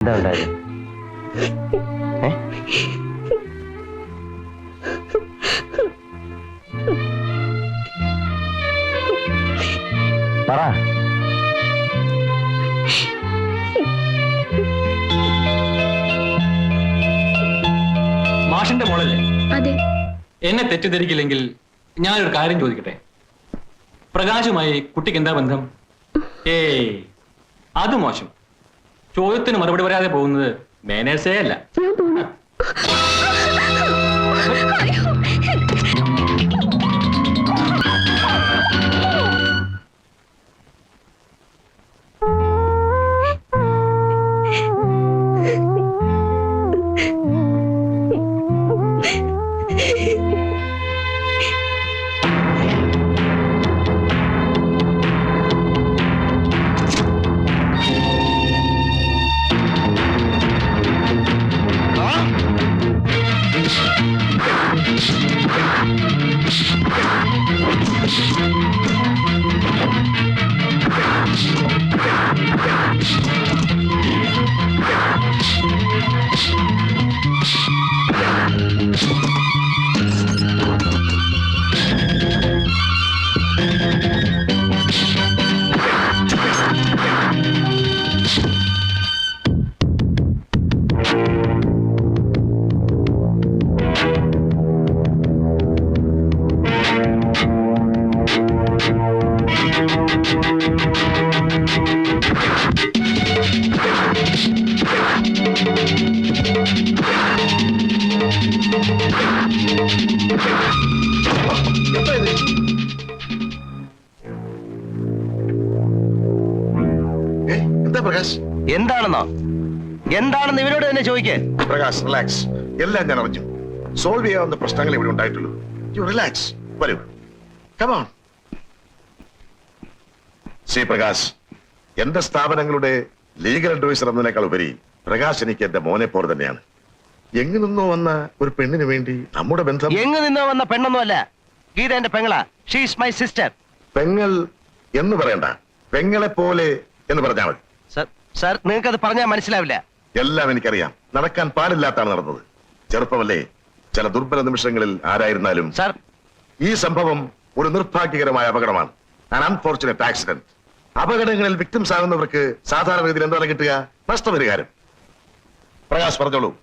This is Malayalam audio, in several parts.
എന്താ ഉണ്ടായത്? ഏ? പറ. മാഷിന്റെ മോളല്ലേ? അതെ. എന്നെ തെറ്റിദ്ധരിക്കില്ലെങ്കിൽ ഞാനൊരു കാര്യം ചോദിക്കട്ടെ? പ്രകാശുമായി കുട്ടിക്ക് എന്താ ബന്ധം? ഏയ് അത് മോശം. ചോദ്യത്തിന് മറുപടി പറയാതെ പോകുന്നത് മാനേഴ്സേ അല്ല. ഞാൻ പോണു. എന്താണെന്ന് ഇവരോട് തന്നെ ചോദിക്കേ. പ്രകാശ് റിലാക്സ് എല്ലാം ഞാൻ അറിഞ്ഞു. സോൾവ് ചെയ്യാവുന്ന പ്രശ്നങ്ങൾ ഇവിടെ ഉണ്ടായിട്ടുള്ളൂ. യു റിലാക്സ് വരൂ. കമോൺ ശ്രീ പ്രകാശ് എന്റെ സ്ഥാപനങ്ങളുടെ ലീഗൽ അഡ്വൈസർ എന്നതിനേക്കാൾ ഉപരി പ്രകാശ് എനിക്ക് എന്റെ മോനെ പോലെ തന്നെയാണ്. എങ്ങു നിന്നോ വന്ന ഒരു പെണ്ണിന് വേണ്ടി നമ്മുടെ ബന്ധം എങ്ങു നിന്നോ വന്ന പെണ്ണൊന്നുമല്ല. ഗീത എന്റെ പെങ്ങളാ. ഷീസ് മൈ സിസ്റ്റർ പെങ്ങൾ എന്ന് പറയണ്ട. പെങ്ങളെ പോലെ എന്ന് പറഞ്ഞാൽ മതി. സർ സർ നിങ്ങൾക്ക് അത് പറഞ്ഞാൽ മനസ്സിലാവില്ല. എല്ലാം എനിക്കറിയാം. നടക്കാൻ പാടില്ലാത്താണ് നടന്നത്. ചെറുപ്പമല്ലേ ചില ദുർബല നിമിഷങ്ങളിൽ ആരായിരുന്നാലും സർ. ഈ സംഭവം ഒരു നിർഭാഗ്യകരമായ അപകടമാണ്. അൺഫോർച്ചുനേറ്റ് ആക്സിഡന്റ് അപകടങ്ങളിൽ വിക്ടിംസ് ആകുന്നവർക്ക് സാധാരണ രീതിയിൽ എന്താണ് കിട്ടുക? നഷ്ടപരിഹാരം പ്രകാശ് പറഞ്ഞോളൂ.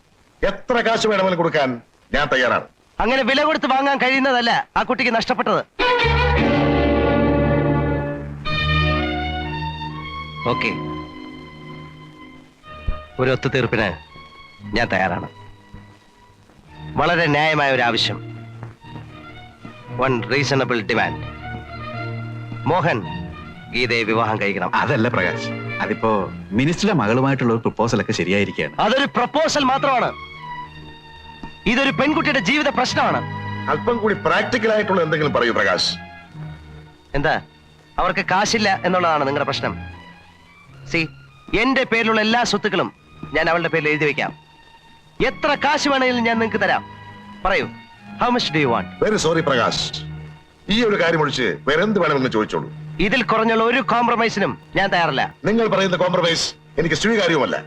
എത്ര കാശ് വേണമെങ്കിലും കൊടുക്കാൻ ഞാൻ തയ്യാറാണ്. അങ്ങനെ വില കൊടുത്ത് വാങ്ങാൻ കഴിയുന്നതല്ല ആ കുട്ടിക്ക് നഷ്ടപ്പെട്ടത്. ഓക്കെ ഒരു ഒത്തുതീർപ്പിന് ഞാൻ തയ്യാറാണ്. വളരെ ന്യായമായ ഒരു ആവശ്യം. വൺ റീസണബിൾ ഡിമാൻഡ് മോഹൻ ഗീതയെ വിവാഹം കഴിക്കണം. അതല്ല പ്രകാശ് അതിപ്പോ മിനിസ്റ്ററുടെ മകളുമായിട്ടുള്ള ഒരു പ്രപ്പോസൽ ഒക്കെ ശരിയായിരിക്കുകയാണ്. അതൊരു പ്രപ്പോസൽ മാത്രമാണ്. ഇതൊരു പെൺകുട്ടിയുടെ ജീവിത പ്രശ്നമാണ്. അല്പം കൂടി പ്രാക്ടിക്കൽ ആയിട്ടുള്ള എന്തെങ്കിലും പറയൂ പ്രകാശ്. എന്താ? അവർക്ക് കാശില്ല എന്നുള്ളതാണ് നിങ്ങളുടെ പ്രശ്നം. സി എന്റെ പേരിലുള്ള എല്ലാ സ്വത്തുക്കളും ഞാൻ അവളുടെ പേരിൽ എഴുതി വെക്കാം. എത്ര കാശ് വേണമെങ്കിലും ഞാൻ നിങ്ങൾക്ക് തരാം. പറയൂ how much do you want very sorry Prakash ഈ ഒരു കാര്യം ഒഴിച്ച് വേറെ എന്ത് വേണമെന്ന് ചോദിച്ചോളൂ. ഇതിൽ കുറഞ്ഞുള്ള ഒരു കോംപ്രമൈസിനും ഞാൻ തയ്യാറല്ല. നിങ്ങൾ പറയുന്ന കോംപ്രമൈസ് എനിക്ക് സ്വീകാര്യവുമല്ല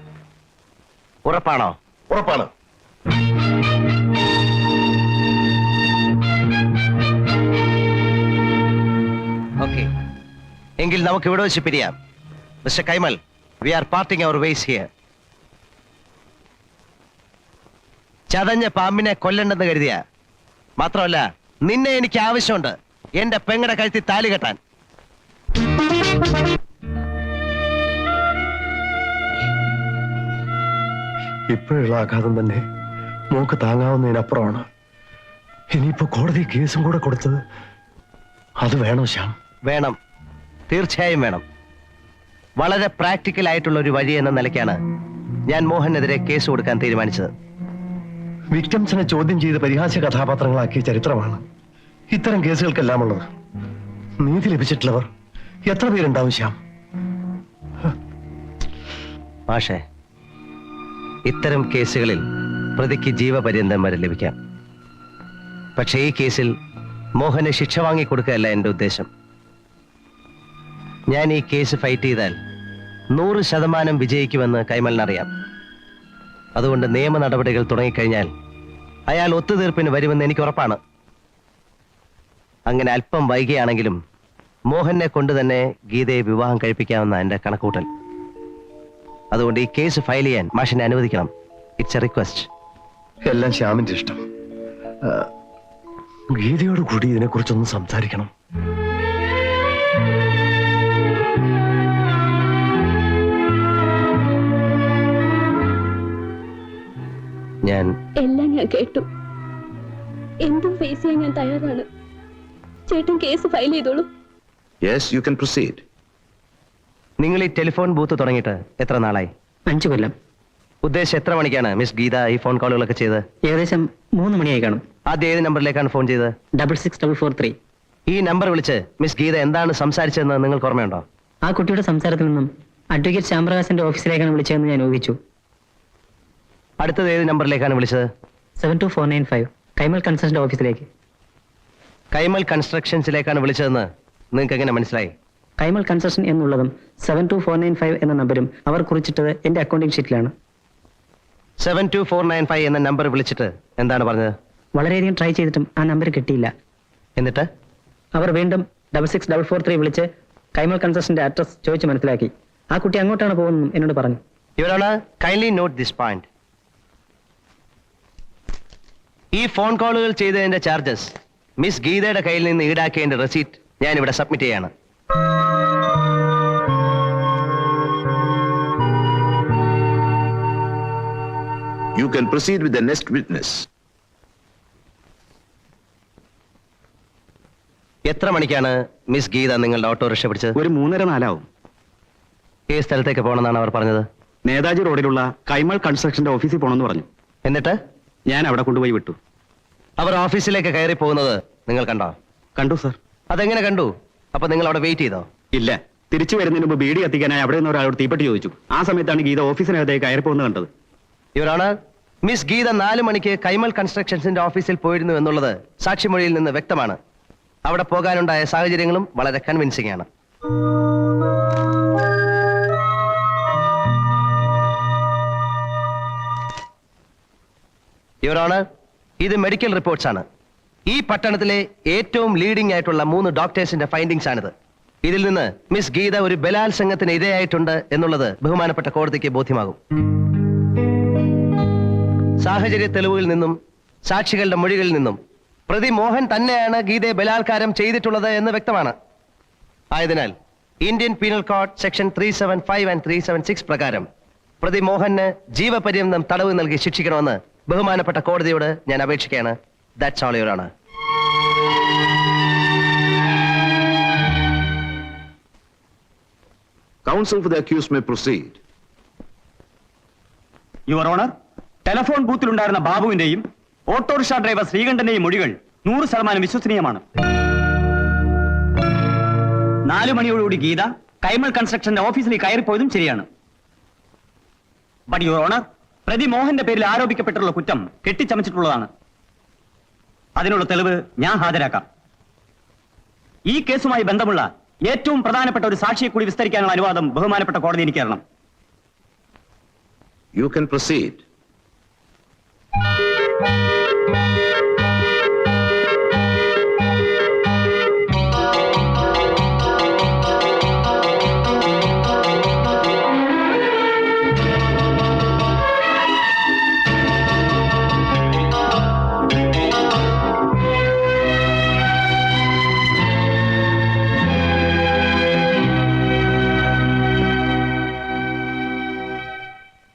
ഉറപ്പാണോ? ഉറപ്പാണ്. ഓക്കെ എങ്കിൽ നമുക്ക് ഇവിടെ വെച്ച് പിരിയാം. Mister Kaimal we are parting our ways here ചതഞ്ഞ പാമ്പിനെ കൊല്ലണ്ടെന്ന് കരുതിയ. മാത്രമല്ല നിന്നെ എനിക്ക് ആവശ്യമുണ്ട്. എന്റെ പെങ്ങടെ കഴുത്തി താലി കെട്ടാൻ. ഇപ്പോഴുള്ള ആഘാതം തന്നെ മോക്ക് താങ്ങാവുന്നതിനപ്പുറമാണ്. ഇനിയിപ്പോ കോടതി കേസും കൂടെ കൊടുത്തത് അത് വേണോ ശ്യാം? വേണം. തീർച്ചയായും വേണം. വളരെ പ്രാക്ടിക്കൽ ആയിട്ടുള്ള ഒരു വഴി എന്ന നിലയ്ക്കാണ് ഞാൻ മോഹനെതിരെ കേസ് കൊടുക്കാൻ തീരുമാനിച്ചത്. വിക്ടംസിനെ ചോദ്യം ചെയ്ത് പരിഹാസ്യ കഥാപാത്രങ്ങളാക്കിയ ചരിത്രമാണ്. ഇത്തരം കേസുകൾക്കെല്ലാം ഉള്ളത് നീതി ലഭിച്ചിട്ടുള്ളവർ എത്ര പേരുണ്ടാവും ശ്യാം? മാഷേ ഇത്തരം കേസുകളിൽ പ്രതിക്ക് ജീവപര്യന്തം വരെ ലഭിക്കാം. പക്ഷേ ഈ കേസിൽ മോഹന് ശിക്ഷ വാങ്ങിക്കൊടുക്കുകയല്ല എന്റെ ഉദ്ദേശം. ഞാൻ ഈ കേസ് ഫൈറ്റ് ചെയ്താൽ നൂറ് ശതമാനം വിജയിക്കുമെന്ന് കൈമലിനറിയാം. അതുകൊണ്ട് നിയമ നടപടികൾ തുടങ്ങിക്കഴിഞ്ഞാൽ അയാൾ ഒത്തുതീർപ്പിന് വരുമെന്ന് എനിക്ക് ഉറപ്പാണ്. അങ്ങനെ അല്പം വൈകിയാണെങ്കിലും മോഹനെ കൊണ്ട് തന്നെ ഗീതയെ വിവാഹം കഴിപ്പിക്കാമെന്ന എന്റെ കണക്കൂട്ടൽ അതുകൊണ്ട് ഈ കേസ് ഫയൽ ചെയ്യാൻ മാഷിനെ അനുവദിക്കണം. ഇറ്റ്സ് എ റിക്വസ്റ്റ് എല്ലാം ശ്യാമിന്റെ ഇഷ്ടം. ഗീതയോട് കൂടി ഇതിനെക്കുറിച്ചൊന്ന് സംസാരിക്കണം. ഞാൻ. എല്ലാം ഞാൻ കേട്ടു. എന്തും ഫേസ് ചെയ്യാൻ ഞാൻ തയ്യാറാണ്. ചേട്ടൻ കേസ് ഫയൽ ചെയ്തോളൂ. യെസ് യു കാൻ പ്രൊസീഡ് നിങ്ങൾ ഈ ടെലിഫോൺ ബൂത്ത് തുടങ്ങിയിട്ട് എത്ര നാളായി? അഞ്ചു കൊല്ലം. ഉദ്ദേശം എത്ര മണിക്കാണ് മിസ് ഗീത ഈ ഫോൺ കോളുകളൊക്കെ ചെയ്ത് ഏകദേശം മൂന്ന് മണിയായി കാണും. ആദ്യം ഏത് നമ്പറിലേക്കാണ് ഫോൺ ചെയ്തത്? Double six double four three ഈ നമ്പർ വിളിച്ച് മിസ് ഗീത എന്താണ് സംസാരിച്ചതെന്ന് നിങ്ങൾക്ക് ഓർമ്മയുണ്ടോ? ആ കുട്ടിയുടെ സംസാരത്തിൽ നിന്നും അഡ്വക്കേറ്റ് ശ്യാമപ്രകാശിന്റെ ഓഫീസിലേക്കാണ് വിളിച്ചതെന്ന് ഞാൻ ഊഹിച്ചു. അടുത്തത് ഏത് നമ്പറിലേക്കാണ് വിളിച്ചത്? Seven two four nine five Kaimal consultant ഓഫീസിലേക്ക് കൈമൽ കൺസ്ട്രക്ഷൻസിലേക്കാണ് വിളിച്ചതെന്ന് നിങ്ങൾക്ക് എങ്ങനെ മനസ്സിലായി? കൈമൽ കൺസ്ട്രക്ഷൻ എന്നുള്ളതും seven two four nine five എന്ന നമ്പരും അവർ കുറിച്ചിട്ടത് എന്റെ accounting ഷീറ്റിലാണ് seven two four nine five എന്ന നമ്പർ വിളിച്ചിട്ട് എന്താണ് പറഞ്ഞത്? വളരെയധികം ട്രൈ ചെയ്തിട്ടും ആ നമ്പർ കിട്ടിയില്ല. എന്നിട്ട്? അവർ വീണ്ടും double six double four three വിളിച്ച് കൈമൽ കൺസ്ട്രക്ഷന്റെ അഡ്രസ് ചോദിച്ച് മനസ്സിലാക്കി. ആ കുട്ടി അങ്ങോട്ടാണ് പോകുന്നതെന്നും എന്നോട് പറഞ്ഞു. ഇവരാണ് കൈൻഡ്ലി നോട്ട് ദിസ് പോയിന്റ് ഈ ഫോൺ കോളുകൾ ചെയ്തതിന്റെ ചാർജസ് മിസ് ഗീതയുടെ കയ്യിൽ നിന്ന് ഈടാക്കിയതിന്റെ റെസീറ്റ് ഞാൻ ഇവിടെ സബ്മിറ്റ് ചെയ്യാണ്. You can proceed with the next witness എത്ര മണിക്കാണ് മിസ് ഗീത നിങ്ങളുടെ ഓട്ടോറിക്ഷ പിടിച്ചത്? ഒരു മൂന്നര നാലാവും. ഈ സ്ഥലത്തേക്ക് പോകണമെന്നാണ് അവർ പറഞ്ഞത്. നേതാജി റോഡിലുള്ള കൈമൾ കൺസ്ട്രക്ഷന്റെ ഓഫീസിൽ പോകണമെന്ന് പറഞ്ഞു. എന്നിട്ട്? ഞാൻ അവിടെ കൊണ്ടുപോയി വിട്ടു. അവർ ഓഫീസിലേക്ക് കയറി പോകുന്നത് നിങ്ങൾ കണ്ടോ? കണ്ടു സർ. അതെങ്ങനെ കണ്ടു? അപ്പൊ നിങ്ങൾ അവിടെ വെയിറ്റ് ചെയ്തോ? ഇല്ല. തിരിച്ചു വരുന്നതിന് മുമ്പ് ബീഡി എത്തിക്കാനായി അവിടെ നിന്ന് ഒരാളോട് തീപ്പെട്ടി ചോദിച്ചു. ആ സമയത്താണ് ഗീത ഓഫീസിനകത്തേക്ക് കയറി പോകുന്നത് കണ്ടത്. ഇവരാണ്? മിസ് ഗീത നാല് മണിക്ക് കൈമൽ കൺസ്ട്രക്ഷൻസിന്റെ ഓഫീസിൽ പോയിരുന്നു എന്നുള്ളത് സാക്ഷിമൊഴിയിൽ നിന്ന് വ്യക്തമാണ്. അവിടെ പോകാനുണ്ടായ സാഹചര്യങ്ങളും വളരെ കൺവിൻസിംഗ് ആണ്. ഇവരാണ് ഇത് മെഡിക്കൽ റിപ്പോർട്ട്സ് ആണ്. ഈ പട്ടണത്തിലെ ഏറ്റവും ലീഡിംഗ് ആയിട്ടുള്ള മൂന്ന് ഡോക്ടേഴ്സിന്റെ ഫൈൻഡിങ്സ് ആണിത്. ഇതിൽ നിന്ന് മിസ് ഗീത ഒരു ബലാത്സംഗത്തിന് ഇരയായിട്ടുണ്ട് എന്നുള്ളത് ബഹുമാനപ്പെട്ട കോടതിക്ക് ബോധ്യമാകും. സാഹചര്യ തെളിവുകളിൽ നിന്നും സാക്ഷികളുടെ മൊഴികളിൽ നിന്നും പ്രതി മോഹൻ തന്നെയാണ് ഗീതയെ ബലാത്കാരം ചെയ്തിട്ടുള്ളത് എന്ന് വ്യക്തമാണ്. ആയതിനാൽ Indian penal code section three seven five and three seven six പ്രകാരം പ്രതി മോഹന് ജീവപര്യന്തം തടവ് നൽകി ശിക്ഷിക്കണമെന്ന് ബഹുമാനപ്പെട്ട കോടതിയോട് ഞാൻ അപേക്ഷിക്കുകയാണ്. That's all your honour counsel for the accused may proceed your honour telephone ബൂത്തിലുണ്ടായിരുന്ന ബാബുവിന്റെയും ഓട്ടോറിക്ഷ ഡ്രൈവർ ശ്രീകണ്ഠന്റെയും മൊഴികൾ നൂറ് ശതമാനം വിശ്വസനീയമാണ്. നാലു മണിയോടുകൂടി ഗീത കൈമൾ കൺസ്ട്രക്ഷന്റെ ഓഫീസിൽ കയറിപ്പോയതും ശരിയാണ്. ബട്ട് യുവർ ഓണർ പ്രതി മോഹന്റെ പേരിൽ ആരോപിക്കപ്പെട്ടുള്ള കുറ്റം കെട്ടിച്ചമച്ചിട്ടുള്ളതാണ്. അതിനുള്ള തെളിവ് ഞാൻ ഹാജരാക്കാം. ഈ കേസുമായി ബന്ധമുള്ള ഏറ്റവും പ്രധാനപ്പെട്ട ഒരു സാക്ഷിയെ കൂടി വിസ്തരിക്കാനുള്ള അനുവാദം ബഹുമാനപ്പെട്ട കോടതി എനിക്ക് തരണം യു കൻ പ്രൊസീഡ്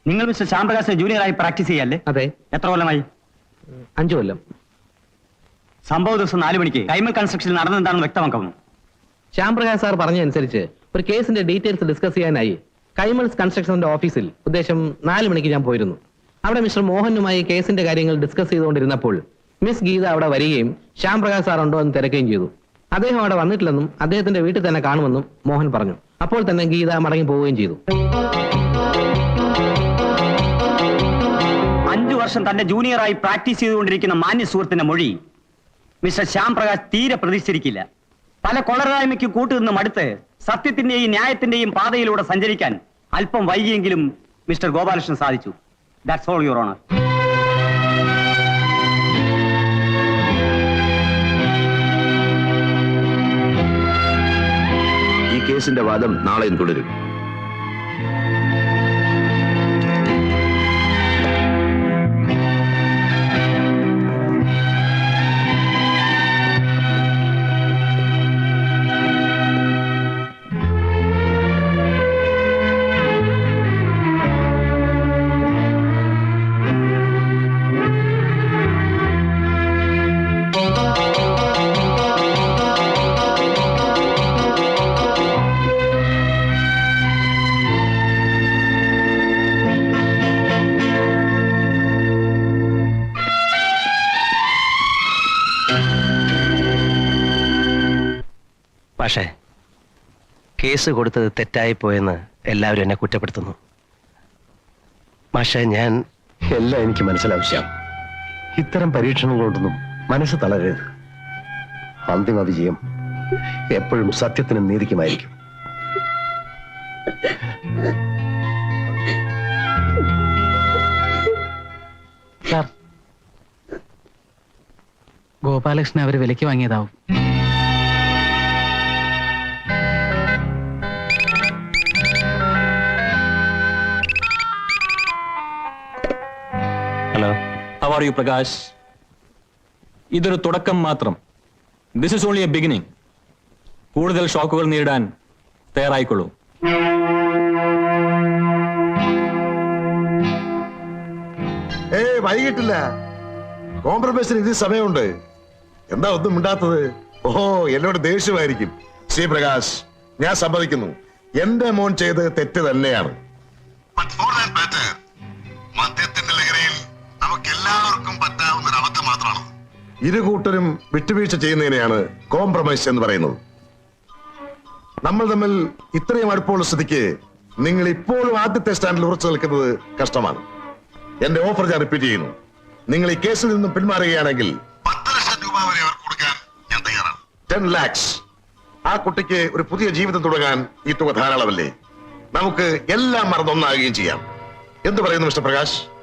നിങ്ങൾ മിസ്റ്റർ ശ്യാംപ്രകാശിനെ ജൂനിയറായി പ്രാക്ടീസ് ചെയ്യല്ലേ? അതെ. എത്ര കൊല്ലമായി? അഞ്ചു കൊല്ലം. സംഭവ ദിവസം നാലു മണിക്ക് കൈമൽ കൺസ്ട്രക്ഷനിൽ നടന്നെന്താണെന്ന് വ്യക്തമാക്കുന്നു ശ്യാംപ്രകാശ് സാർ പറഞ്ഞതനുസരിച്ച് ഒരു കേസിന്റെ ഡീറ്റെയിൽസ് ഡിസ്കസ് ചെയ്യാനായി കൈമൾസ് കൺസ്ട്രക്ഷന്റെ ഓഫീസിൽ ഉദ്ദേശം നാല് മണിക്ക് ഞാൻ പോയിരുന്നു. അവിടെ മിസ്റ്റർ മോഹനുമായി കേസിന്റെ കാര്യങ്ങൾ ഡിസ്കസ് ചെയ്തുകൊണ്ടിരുന്നപ്പോൾ മിസ് ഗീത അവിടെ വരികയും ശ്യാംപ്രകാശ് സാർ ഉണ്ടോ എന്ന് തിരക്കുകയും ചെയ്തു. അദ്ദേഹം അവിടെ വന്നിട്ടില്ലെന്നും അദ്ദേഹത്തിന്റെ വീട്ടിൽ തന്നെ കാണുമെന്നും മോഹൻ പറഞ്ഞു. അപ്പോൾ തന്നെ ഗീത മടങ്ങി പോവുകയും ചെയ്തു. വർഷം തന്റെ ജൂനിയറായി പ്രാക്ടീസ് ചെയ്തുകൊണ്ടിരിക്കുന്ന മാന്യ സുഹൃത്തിന്റെ മൊഴി. മിസ്റ്റർ ശ്യാം പ്രകാശ് തീരെ പ്രതീക്ഷിച്ചിരിക്കില്ല. പല കൊളരായ്മയ്ക്ക് കൂട്ടുനിന്ന് മടുത്ത് സത്യത്തിന്റെയും ന്യായത്തിന്റെയും പാതയിലൂടെ സഞ്ചരിക്കാൻ അല്പം വൈകിയെങ്കിലും മിസ്റ്റർ ഗോപാലകൃഷ്ണൻ സാധിച്ചു. ദാറ്റ്സ് ഓൾ യുവർ ഓണർ ഈ കേസിന്റെ വാദം നാളെയും തുടരും. പക്ഷേ കേസ് കൊടുത്തത് തെറ്റായി പോയെന്ന് എല്ലാവരും എന്നെ കുറ്റപ്പെടുത്തുന്നു. പക്ഷേ ഞാൻ എല്ലാം എനിക്ക് മനസ്സിലാവശ്യം. ഇത്തരം പരീക്ഷണങ്ങളോടൊന്നും മനസ്സ് തളരരുത്. അന്തിമ വിജയം എപ്പോഴും സത്യത്തിനും നീതിക്കുമായിരിക്കും. ഗോപാലകൃഷ്ണൻ അവർ വിലക്ക് വാങ്ങിയതാവും. ആർ പ്രകാശ്. ഇതൊരു തുടക്കം മാത്രം. This is only a beginning കൂടുതൽ ഷോക്കുകൾ നേരിടാൻ തയ്യാറായിക്കൊള്ളൂ. വൈകിട്ടില്ല. കോംപ്രമൈസിന് ഇത് സമയമുണ്ട്. എന്താ ഒന്നും മിണ്ടാത്തത്? ഓഹോ എന്നോട് ദേഷ്യമായിരിക്കും. ശ്രീ പ്രകാശ് ഞാൻ സമ്മതിക്കുന്നു. എന്റെ മോൻ ചെയ്ത് തെറ്റ് തന്നെയാണ്. നമുക്ക് എല്ലാവർക്കും പറ്റാവുന്ന ഒരു അബദ്ധം മാത്രമാണ്. ഇരു കൂട്ടരും വിട്ടുവീഴ്ച ചെയ്യുന്നതിനെയാണ് കോംപ്രമൈസ് എന്ന് പറയുന്നത്. നമ്മൾ തമ്മിൽ ഇത്രയും അടുപ്പമുള്ള സ്ഥിതിക്ക് നിങ്ങൾ ഇപ്പോഴും ആദ്യത്തെ സ്റ്റാൻഡിൽ ഉറച്ചു നിൽക്കുന്നത് കഷ്ടമാണ്. എന്റെ ഓഫർ ഞാൻ റിപ്പീറ്റ് ചെയ്യുന്നു. നിങ്ങൾ ഈ കേസിൽ നിന്നും പിന്മാറുകയാണെങ്കിൽ പത്ത് ലക്ഷം രൂപ വരെ കൊടുക്കാൻ ഞാൻ തയ്യാറാണ്. ടെൻ ലാക്സ് ആ കുട്ടിക്ക് ഒരു പുതിയ ജീവിതം തുടങ്ങാൻ ഈ തുക ധാരാളമല്ലേ? നമുക്ക് എല്ലാം മറന്നൊന്നാകുകയും ചെയ്യാം. എന്ത് പറയുന്നു മിസ്റ്റർ പ്രകാശ്?